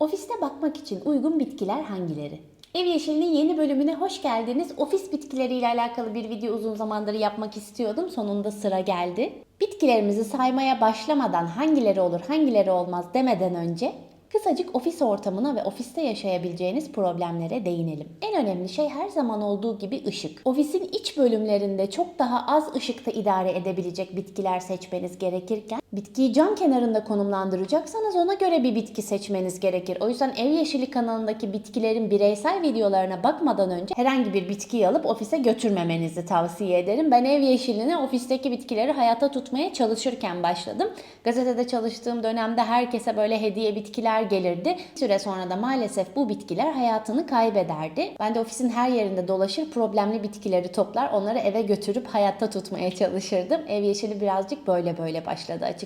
Ofiste bakmak için uygun bitkiler hangileri? Ev Yeşili'nin yeni bölümüne hoş geldiniz. Ofis bitkileriyle alakalı bir video uzun zamandır yapmak istiyordum. Sonunda sıra geldi. Bitkilerimizi saymaya başlamadan hangileri olur, hangileri olmaz demeden önce kısacık ofis ortamına ve ofiste yaşayabileceğiniz problemlere değinelim. En önemli şey her zaman olduğu gibi ışık. Ofisin iç bölümlerinde çok daha az ışıkta idare edebilecek bitkiler seçmeniz gerekirken bitkiyi cam kenarında konumlandıracaksanız ona göre bir bitki seçmeniz gerekir. O yüzden Ev Yeşili kanalındaki bitkilerin bireysel videolarına bakmadan önce herhangi bir bitkiyi alıp ofise götürmemenizi tavsiye ederim. Ben Ev Yeşili'ne ofisteki bitkileri hayata tutmaya çalışırken başladım. Gazetede çalıştığım dönemde herkese böyle hediye bitkiler gelirdi. Bir süre sonra da maalesef bu bitkiler hayatını kaybederdi. Ben de ofisin her yerinde dolaşır problemli bitkileri toplar onları eve götürüp hayatta tutmaya çalışırdım. Ev Yeşili birazcık böyle böyle başladı açıkçası.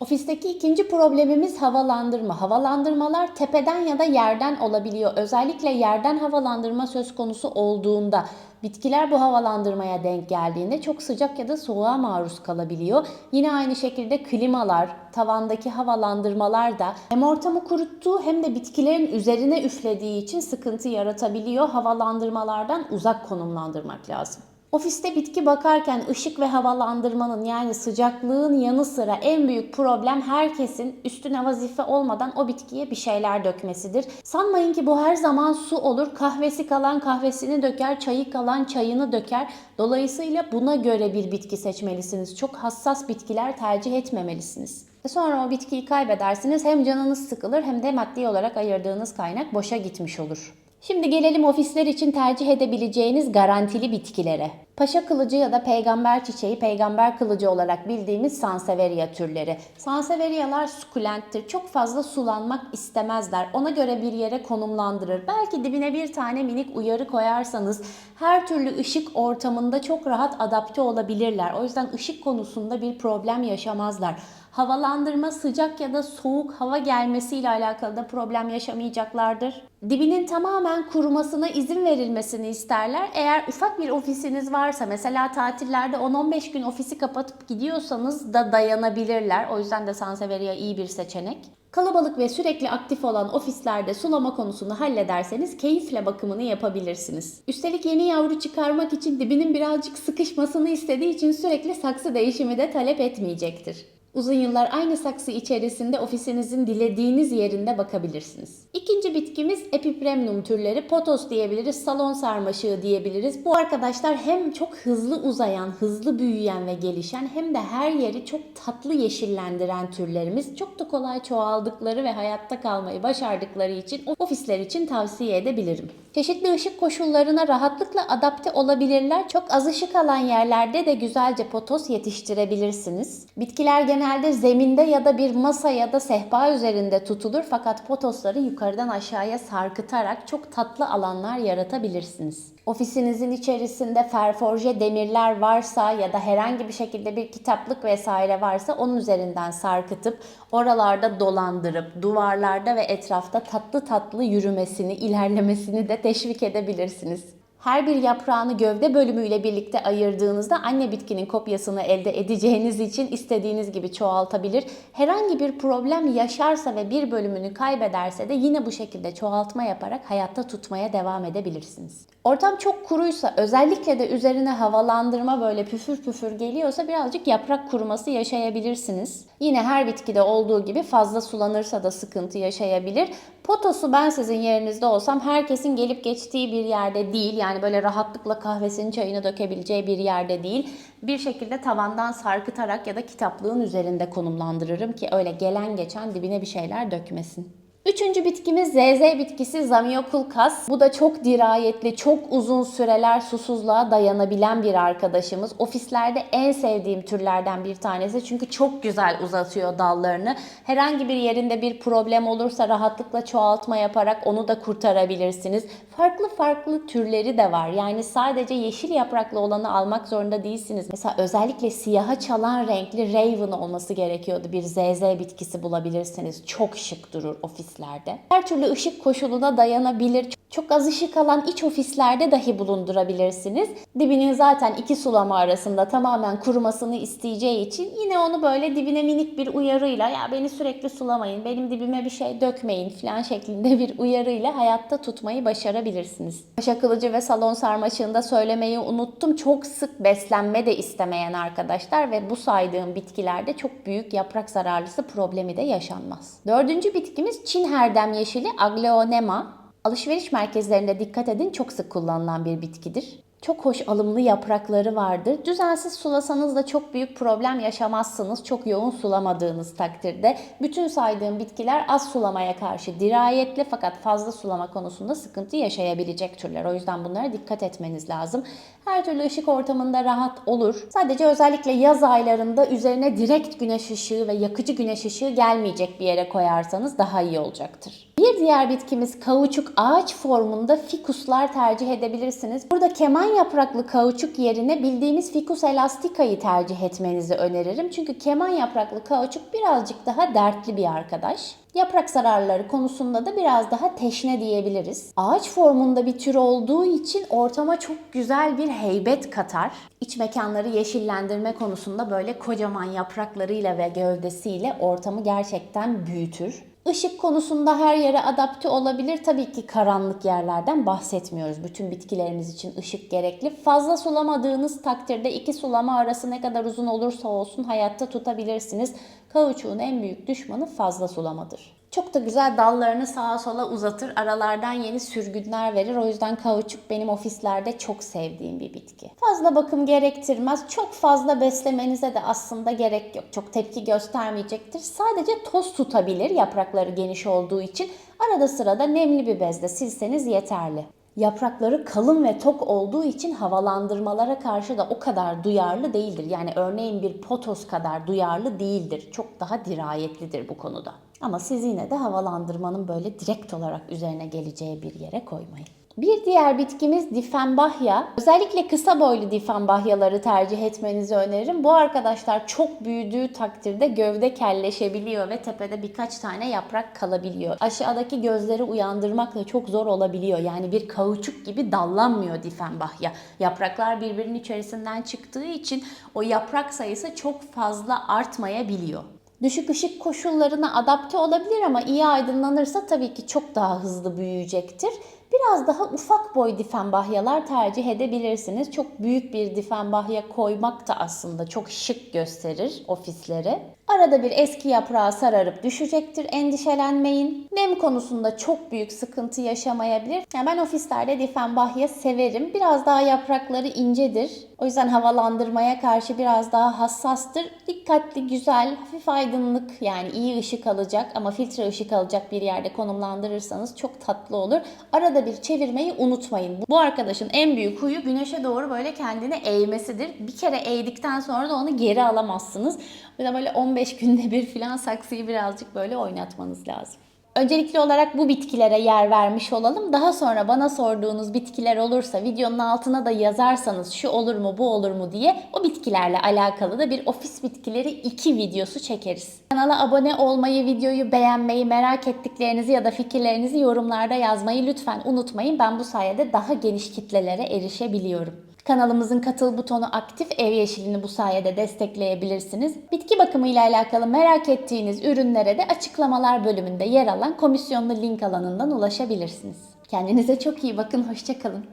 Ofisteki ikinci problemimiz havalandırma. Havalandırmalar tepeden ya da yerden olabiliyor. Özellikle yerden havalandırma söz konusu olduğunda bitkiler bu havalandırmaya denk geldiğinde çok sıcak ya da soğuğa maruz kalabiliyor. Yine aynı şekilde klimalar, tavandaki havalandırmalar da hem ortamı kuruttuğu hem de bitkilerin üzerine üflediği için sıkıntı yaratabiliyor. Havalandırmalardan uzak konumlandırmak lazım. Ofiste bitki bakarken ışık ve havalandırmanın yani sıcaklığın yanı sıra en büyük problem herkesin üstüne vazife olmadan o bitkiye bir şeyler dökmesidir. Sanmayın ki bu her zaman su olur. Kahvesi kalan kahvesini döker, çayı kalan çayını döker. Dolayısıyla buna göre bir bitki seçmelisiniz. Çok hassas bitkiler tercih etmemelisiniz. E Sonra o bitkiyi kaybedersiniz. Hem canınız sıkılır hem de maddi olarak ayırdığınız kaynak boşa gitmiş olur. Şimdi gelelim ofisler için tercih edebileceğiniz garantili bitkilere. Paşa kılıcı ya da peygamber çiçeği, peygamber kılıcı olarak bildiğimiz Sansevieria türleri. Sansevierialar sukulenttir. Çok fazla sulanmak istemezler. Ona göre bir yere konumlandırır. Belki dibine bir tane minik uyarı koyarsanız her türlü ışık ortamında çok rahat adapte olabilirler. O yüzden ışık konusunda bir problem yaşamazlar. Havalandırma sıcak ya da soğuk hava gelmesiyle alakalı da problem yaşamayacaklardır. Dibinin tamamen kurumasına izin verilmesini isterler. Eğer ufak bir ofisiniz varsa mesela tatillerde 10-15 gün ofisi kapatıp gidiyorsanız da dayanabilirler. O yüzden de Sansevieria iyi bir seçenek. Kalabalık ve sürekli aktif olan ofislerde sulama konusunu hallederseniz keyifle bakımını yapabilirsiniz. Üstelik yeni yavru çıkarmak için dibinin birazcık sıkışmasını istediği için sürekli saksı değişimi de talep etmeyecektir. Uzun yıllar aynı saksı içerisinde ofisinizin dilediğiniz yerinde bakabilirsiniz. Bitkimiz Epipremnum türleri. Potos diyebiliriz, salon sarmaşığı diyebiliriz. Bu arkadaşlar hem çok hızlı uzayan, hızlı büyüyen ve gelişen hem de her yeri çok tatlı yeşillendiren türlerimiz. Çok da kolay çoğaldıkları ve hayatta kalmayı başardıkları için ofisler için tavsiye edebilirim. Çeşitli ışık koşullarına rahatlıkla adapte olabilirler. Çok az ışık alan yerlerde de güzelce potos yetiştirebilirsiniz. Bitkiler genelde zeminde ya da bir masa ya da sehpa üzerinde tutulur fakat potosları yukarıdan aşağıya sarkıtarak çok tatlı alanlar yaratabilirsiniz. Ofisinizin içerisinde ferforje demirler varsa ya da herhangi bir şekilde bir kitaplık vesaire varsa onun üzerinden sarkıtıp oralarda dolandırıp duvarlarda ve etrafta tatlı tatlı yürümesini, ilerlemesini de teşvik edebilirsiniz. Her bir yaprağını gövde bölümüyle birlikte ayırdığınızda anne bitkinin kopyasını elde edeceğiniz için istediğiniz gibi çoğaltabilir. Herhangi bir problem yaşarsa ve bir bölümünü kaybederse de yine bu şekilde çoğaltma yaparak hayatta tutmaya devam edebilirsiniz. Ortam çok kuruysa özellikle de üzerine havalandırma böyle püfür püfür geliyorsa birazcık yaprak kuruması yaşayabilirsiniz. Yine her bitkide olduğu gibi fazla sulanırsa da sıkıntı yaşayabilir. Potosu ben sizin yerinizde olsam herkesin gelip geçtiği bir yerde değil. Yani böyle rahatlıkla kahvesini çayını dökebileceği bir yerde değil. Bir şekilde tavandan sarkıtarak ya da kitaplığın üzerinde konumlandırırım ki öyle gelen geçen dibine bir şeyler dökmesin. Üçüncü bitkimiz ZZ bitkisi Zamioculcas. Bu da çok dirayetli, çok uzun süreler susuzluğa dayanabilen bir arkadaşımız. Ofislerde en sevdiğim türlerden bir tanesi çünkü çok güzel uzatıyor dallarını. Herhangi bir yerinde bir problem olursa rahatlıkla çoğaltma yaparak onu da kurtarabilirsiniz. Farklı farklı türleri de var. Yani sadece yeşil yapraklı olanı almak zorunda değilsiniz. Mesela özellikle siyaha çalan renkli Raven olması gerekiyordu. Bir ZZ bitkisi bulabilirsiniz. Çok şık durur ofislerde. Her türlü ışık koşuluna dayanabilir. Çok az ışık alan iç ofislerde dahi bulundurabilirsiniz. Dibinin zaten iki sulama arasında tamamen kurumasını isteyeceği için yine onu böyle dibine minik bir uyarıyla ya beni sürekli sulamayın, benim dibime bir şey dökmeyin falan şeklinde bir uyarıyla hayatta tutmayı başarabilirsiniz. Paşa kılıcı ve salon sarmaşığında söylemeyi unuttum. Çok sık beslenme de istemeyen arkadaşlar ve bu saydığım bitkilerde çok büyük yaprak zararlısı problemi de yaşanmaz. Dördüncü bitkimiz Çin herdem yeşili Aglaonema. Alışveriş merkezlerinde dikkat edin çok sık kullanılan bir bitkidir. Çok hoş alımlı yaprakları vardır. Düzensiz sulasanız da çok büyük problem yaşamazsınız. Çok yoğun sulamadığınız takdirde. Bütün saydığım bitkiler az sulamaya karşı dirayetli fakat fazla sulama konusunda sıkıntı yaşayabilecek türler. O yüzden bunlara dikkat etmeniz lazım. Her türlü ışık ortamında rahat olur. Sadece özellikle yaz aylarında üzerine direkt güneş ışığı ve yakıcı güneş ışığı gelmeyecek bir yere koyarsanız daha iyi olacaktır. Bir diğer bitkimiz kauçuk ağaç formunda fikuslar tercih edebilirsiniz. Burada keman yapraklı kauçuk yerine bildiğimiz ficus elastica'yı tercih etmenizi öneririm. Çünkü keman yapraklı kauçuk birazcık daha dertli bir arkadaş. Yaprak zararları konusunda da biraz daha teşne diyebiliriz. Ağaç formunda bir tür olduğu için ortama çok güzel bir heybet katar. İç mekanları yeşillendirme konusunda böyle kocaman yapraklarıyla ve gövdesiyle ortamı gerçekten büyütür. Işık konusunda her yere adapte olabilir. Tabii ki karanlık yerlerden bahsetmiyoruz. Bütün bitkilerimiz için ışık gerekli. Fazla sulamadığınız takdirde iki sulama arası ne kadar uzun olursa olsun hayatta tutabilirsiniz. Kauçuğun en büyük düşmanı fazla sulamadır. Çok da güzel dallarını sağa sola uzatır. Aralardan yeni sürgünler verir. O yüzden kauçuk benim ofislerde çok sevdiğim bir bitki. Fazla bakım gerektirmez. Çok fazla beslemenize de aslında gerek yok. Çok tepki göstermeyecektir. Sadece toz tutabilir yaprakları geniş olduğu için. Arada sırada nemli bir bezle silseniz yeterli. Yaprakları kalın ve tok olduğu için havalandırmalara karşı da o kadar duyarlı değildir. Yani örneğin bir potos kadar duyarlı değildir. Çok daha dirayetlidir bu konuda. Ama siz yine de havalandırmanın böyle direkt olarak üzerine geleceği bir yere koymayın. Bir diğer bitkimiz difenbahya. Özellikle kısa boylu difenbahyaları tercih etmenizi öneririm. Bu arkadaşlar çok büyüdüğü takdirde gövde kelleşebiliyor ve tepede birkaç tane yaprak kalabiliyor. Aşağıdaki gözleri uyandırmak da çok zor olabiliyor. Yani bir kauçuk gibi dallanmıyor difenbahya. Yapraklar birbirinin içerisinden çıktığı için o yaprak sayısı çok fazla artmayabiliyor. Düşük ışık koşullarına adapte olabilir ama iyi aydınlanırsa tabii ki çok daha hızlı büyüyecektir. Biraz daha ufak boy difenbahyalar tercih edebilirsiniz. Çok büyük bir difenbahya koymak da aslında çok şık gösterir ofisleri. Arada bir eski yaprağı sararıp düşecektir. Endişelenmeyin. Nem konusunda çok büyük sıkıntı yaşamayabilir. Yani ben ofislerde difenbahya severim. Biraz daha yaprakları incedir. O yüzden havalandırmaya karşı biraz daha hassastır. Dikkatli, güzel, hafif aydınlık yani iyi ışık alacak ama filtre ışık alacak bir yerde konumlandırırsanız çok tatlı olur. Arada bir çevirmeyi unutmayın. Bu arkadaşın en büyük huyu güneşe doğru böyle kendini eğmesidir. Bir kere eğdikten sonra da onu geri alamazsınız. Bir de böyle 15 günde bir filan saksıyı birazcık böyle oynatmanız lazım. Öncelikli olarak bu bitkilere yer vermiş olalım. Daha sonra bana sorduğunuz bitkiler olursa videonun altına da yazarsanız şu olur mu bu olur mu diye o bitkilerle alakalı da bir ofis bitkileri 2 videosu çekeriz. Kanala abone olmayı, videoyu beğenmeyi, merak ettiklerinizi ya da fikirlerinizi yorumlarda yazmayı lütfen unutmayın. Ben bu sayede daha geniş kitlelere erişebiliyorum. Kanalımızın katıl butonu aktif ev yeşilini bu sayede destekleyebilirsiniz. Bitki bakımı ile alakalı merak ettiğiniz ürünlere de açıklamalar bölümünde yer alan komisyonlu link alanından ulaşabilirsiniz. Kendinize çok iyi bakın, hoşçakalın.